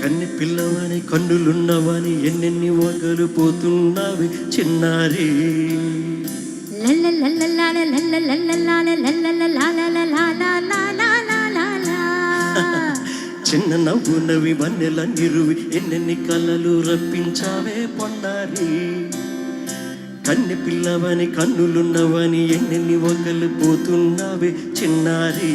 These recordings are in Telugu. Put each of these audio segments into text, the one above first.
కన్ని పిల్లవాని కన్నులున్నవాని ఎన్నెన్ని వగలు పోతున్నావి చిన్నారి. చిన్న నవ్వునవి వన్నెల నిరువి ఎన్నెన్ని కలలు రప్పించావే పొన్నారి. కన్ని పిల్లవని కన్నులున్నవని ఎన్నెన్ని వగలు పోతున్నావే చిన్నారి.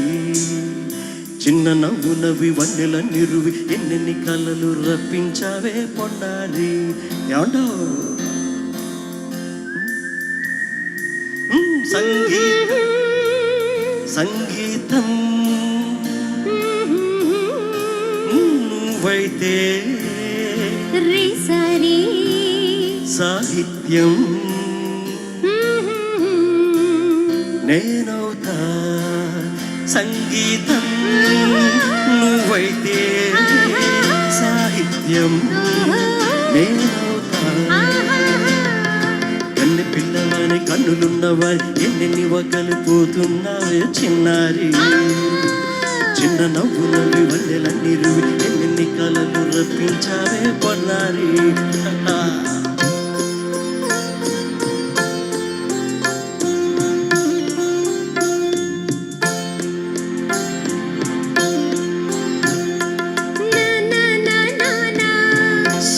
చిన్న నవ్వునవి వన్నెల నిరువి ఎన్నెన్ని కలలు రప్పించావే పొన్నారి. ఏమంటావు? మ్మ్, సంగీతం. సంగీతం. నువ్వైతే. సాహిత్యం. నేనవుతా. సంగీతం నువ్వైతే సాహిత్యం నేనవుతా. కన్ను పిల్లవాని కన్నులున్నవారి ఎన్ని వగలు పోతున్నావే చిన్నారి. చిన్న నవ్వు వల్లెలన్నీ ఎన్ని నిరువి కలలు రప్పించావే పొన్నారి.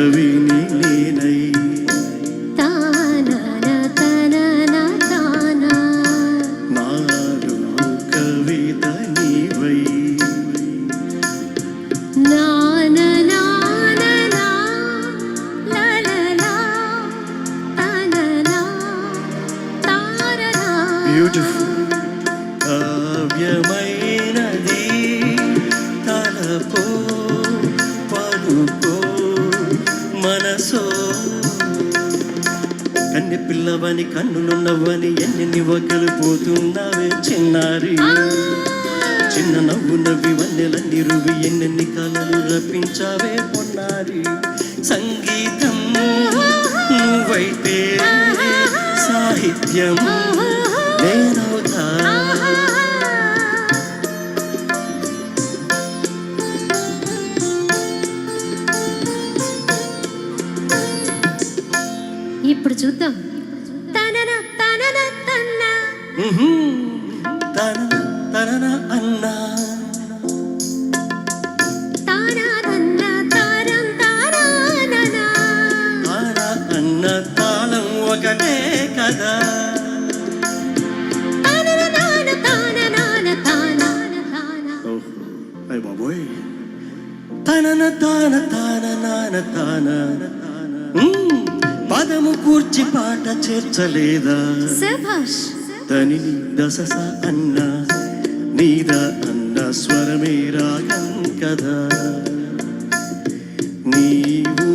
കവിനിലേ పిల్లవని కన్నులున్నవని ఎన్నెన్ని వగలు పోతున్నావే చిన్నారి? చిన్న నవ్వు నవ్వి వన్నెల నిరువి ఎన్నెన్ని కలలు రప్పించావే పొన్నారి? సంగీతం ఒకటే కదా తనన నాన తాన నాన తానాన తానా ఓహో అయ్య బాబోయ్ తనన తాన తాన నాన తాన ఉమ్, పదము కూర్చి పాట చేర్చలేదా? తని దశస అన్న నీద అన్న స్వరమే రాగం కదా. నీవు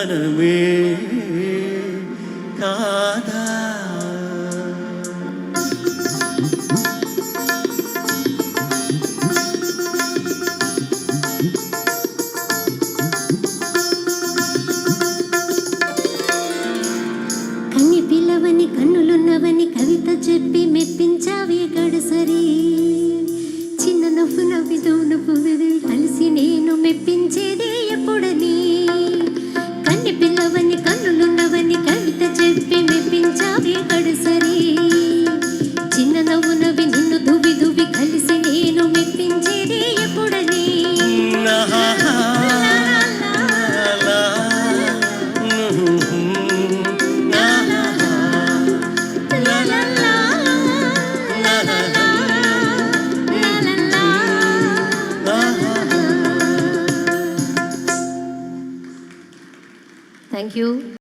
Sun and wind, come. Thank you.